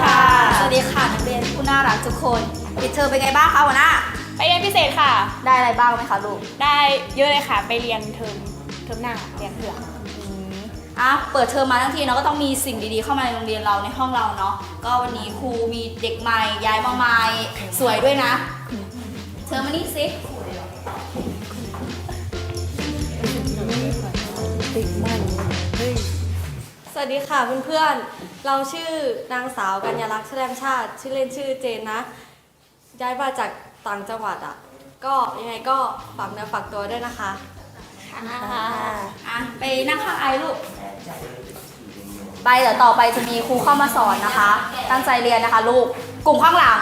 ค่ะ สวัสดีค่ะนักเรียนผู้น่ารักทุกคนปิดเทอมเป็นไงบ้างคะวันน้า ไปเรียนพิเศษค่ะ ได้อะไรบ้างไหมคะลูก ได้เยอะเลยค่ะ ไปเรียนเทอมเทอมหน้าเรียนเถื่ออะเปิดเทอมมาทั้งทีเนาะก็ต้องมีสิ่งดีๆเข้ามาในโรงเรียนเราในห้องเราเนาะ ก็วันนี้ครูมีเด็กใหม่ย้ายมาใหม่สวยด้วยนะ เธอมานี่สิสวัสดีค่ะเพื่อน เราชื่อนางสาวกัญญาลักษณ์แสดงชาติ ชื่อเล่นชื่อเจนนะ ย้ายมาจากต่างจังหวัดอะ ก็ยังไงก็ฝากเนื้อฝากตัวด้วยนะคะอะไปนั่งข้างไอลูก ไปเดี๋ยวต่อไปจะมีครูเข้ามาสอนนะคะ ตั้งใจเรียนนะคะลูก กลุ่มข้างหลัง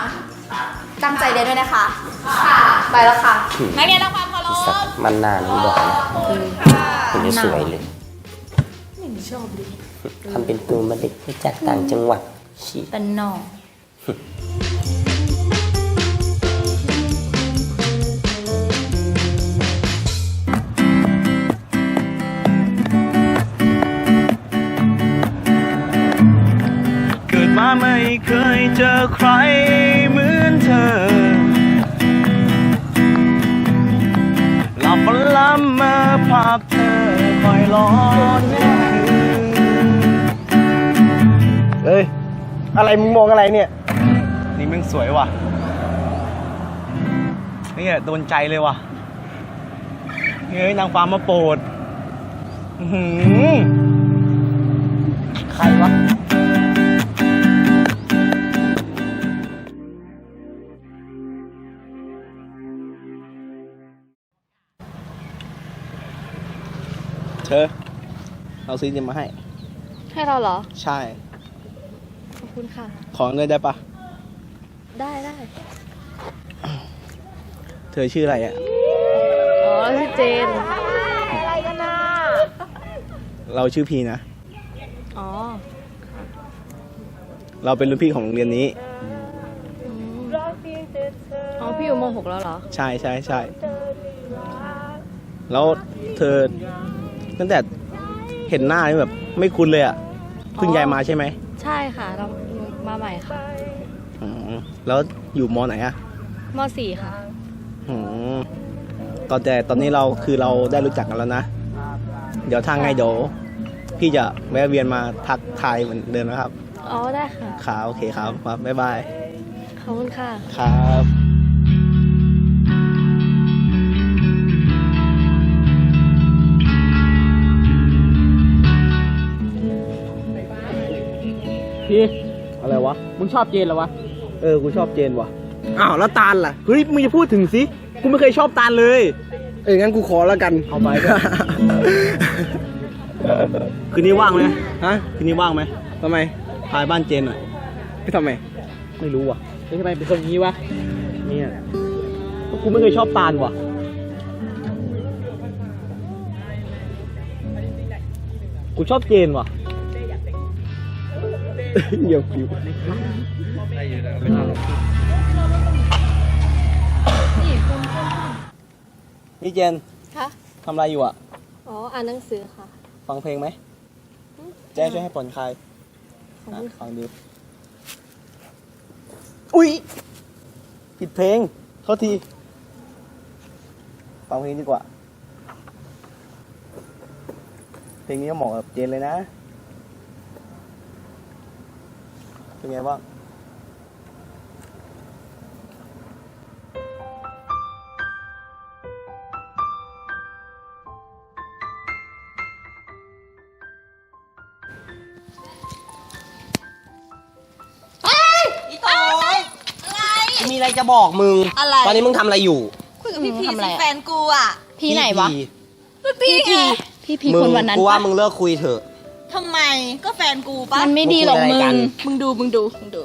ตั้งใจเรียนด้วยนะคะ ค่ะ ไปแล้วค่ะ นักเรียนรับความเคารสัตพมันนานนี่บอกนะคุณสวยเลย ทำเป็นตัวมาเด็กมาจากต่างจังหวัดชี้เป็นนอเกิดมาไม่เคยเจอใครเหมือนเธอ หลับฝันล้ำเมื่อภาพเธอคอยร้อนเอะไรมึงมองอะไรเนี่ย นี่มึงสวยว่ะนี่โดนใจเลยว่ะเฮ้ยนางฟ้ามาโปรดอื้อหือใครวะ เธอเอาซีดีมาให้ ให้เราเหรอ ใช่ ขอบคุณค่ะ ขอเงินได้ปะ ได้ได้เธอชื่ออะไรอะ อ๋อชื่อเจนเราชื่อพีนะ อ๋อ เราเป็นรุ่นพี่ของโรงเรียนนี้ อืมอ๋อ พี่อยู่ม .6 แล้วเหรอ ใช่ใช่ใช่ แล้วเธอตั้งแต่เห็นหน้านี่แบบไม่คุ้นเลยอะ เพิ่งย้ายมาใช่ไหม ใช่ค่ะเรามาใหม่ค่ะอ๋อแล้วอยู่มอไหนอะม .4 ค่ะ อืมตอนแต่ตอนนี้เราคือเราได้รู้จักกันแล้วนะ เดี๋ยวทางไงเดี๋ยวพี่จะแวะเวียนมาทักทายเหมือนเดิมนะครับอ๋อได้ค่ะ ครับโอเคครับครับบ๊ายบายขอบคุณค่ะ ครับ พี่อะไรวะ มึงชอบเจนเหรอวะ เออ กูชอบเจนว่ะ อ้าวแล้วตาลล่ะ เฮ้ย มึงจะพูดถึงสิ กูไม่เคยชอบตาลเลย เอองั้นกูขอแล้วกันเอาไป คืนนี้ว่างไหมฮะ คืนนี้ว่างไหมทำไมพายบ้านเจนหน่อย ไปทำไม ไม่รู้ว่ะแล้วทำไมเป็นคนอย่างนี้วะ เนี่ยก็กูไม่เคยชอบตาลว่ะ กูชอบเจนว่ะ เยี่ยมฟิวนี่เจนคะทำอะไรอยู่อะ อ๋อ อ่านหนังสือค่ะ ฟังเพลงไหมแจ้ช่วยให้ผ่อนคลายขอบอะคุณค่ะฟังดูอุ๊ยผิดเพลงเขาที ฟังเพลงดีกว่า เพลงนี้ก็เหมาะกับเจนเลยนะ เป็นไงบ้างมีอะไรจะบอกมึง อะไร ตอนนี้มึงทำอะไรอยู่ คุยกับพี่พีทำอะไรสิอะ แฟนกูอะ พี่ไหนวะ พี่ไง พี่พีมึงคนวันนั้นกูว่าปะ มึงเลิกคุยเถอะ ทำไมก็แฟนกูปะมันไม่ดีหรอกมึงคุยอะไรมึงกันมึงดูมึงดูมึงดู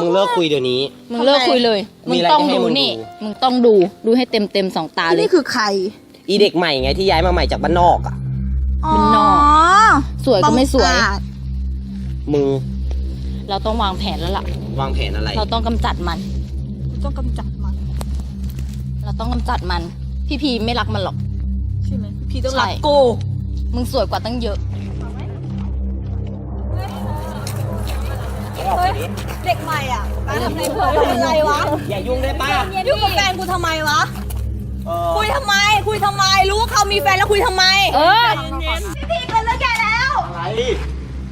มึงเลิกคุยเดี๋ยวนี้ มึงเลิกคุยเลยมีมึงอะไรต้องจะให้ดูมึงนี่ดูมึงต้องดูดูให้เต็มเต็มๆสองตาเลย นี่คือใครอีเด็กใหม่ไงที่ย้ายมาใหม่จากบ้านนอกอะมันนอก สวยก็ไม่สวยมึงเราต้องวางแผนแล้วล่ะ วางแผนอะไร เราต้องกำจัดมันต้องกำจัดมันเราต้องกำจัดมัน พี่พีไม่รักมันหรอก ใช่ไหมพี่ต้องรักใช่ กูมึงสวยกว่าตั้งเยอะ เด็กใหม่อะมาทำอะไรเพื่อนทำอะไรวะอย่ายุ่งได้ป้ายุ่งกับแฟนกูทำไมวะคุยทำไม คุยทำไม รู้ว่าเขามีแฟนแล้วคุยทำไม เออ พี่พีเกินเรื่องใหญ่แล้วอะไร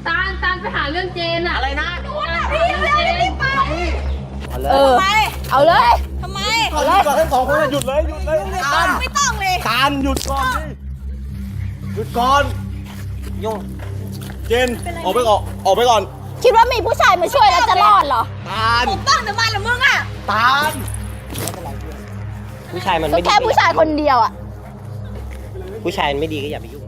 ตาลตาลไปหาเรื่องเจนอะอะไรนะพี่เร็วๆรีบไปเอาเลยเออ ทำไมเอาเลย ทำไมเอาเลยก่อนทั้งสองคนหยุดเลยหยุดเลยไม่ต้องไม่ต้องเลยตาลหยุดก่อนดิหยุดก่อนยุ่งเจนออกไปก่อนออกไปก่อน คิดว่ามีผู้ชายมาช่วยแล้วจะรอดเหรอตาล ผมต้องทำไมล่ะมึงอะ ตาล ผู้ชายมันก็ไม่ดีแค่ผู้ชายคนเดียวอะผู้ชายมันไม่ดีก็อย่าไปยุ่ง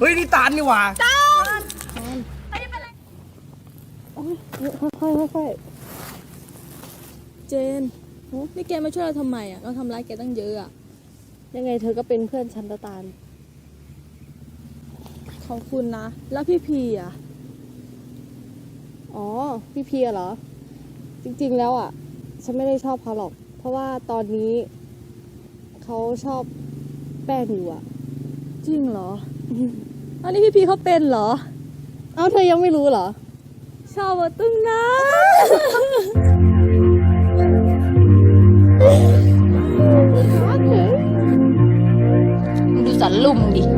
เฮ้ย นี่ตาลนี่หว่า เจนโอ้นี่แกมาช่วยเราทำไมอะ เราทำร้ายแกตั้งเยอะอะ ยังไงเธอก็เป็นเพื่อนฉันตะตาล ขอบคุณนะ แล้วพี่พีอะ อ๋อ พี่เพียเหรอ จริงๆแล้วอะ ฉันไม่ได้ชอบเขาหรอก เพราะว่าตอนนี้ เขาชอบแป้งอยู่อะ จริงเหรอ อันนี้พี่พีเขาเป็นเหรอ เอ้าเธอยังไม่รู้เหรอ ชอบมาตึ้งนะดูสันลุ่มดิเ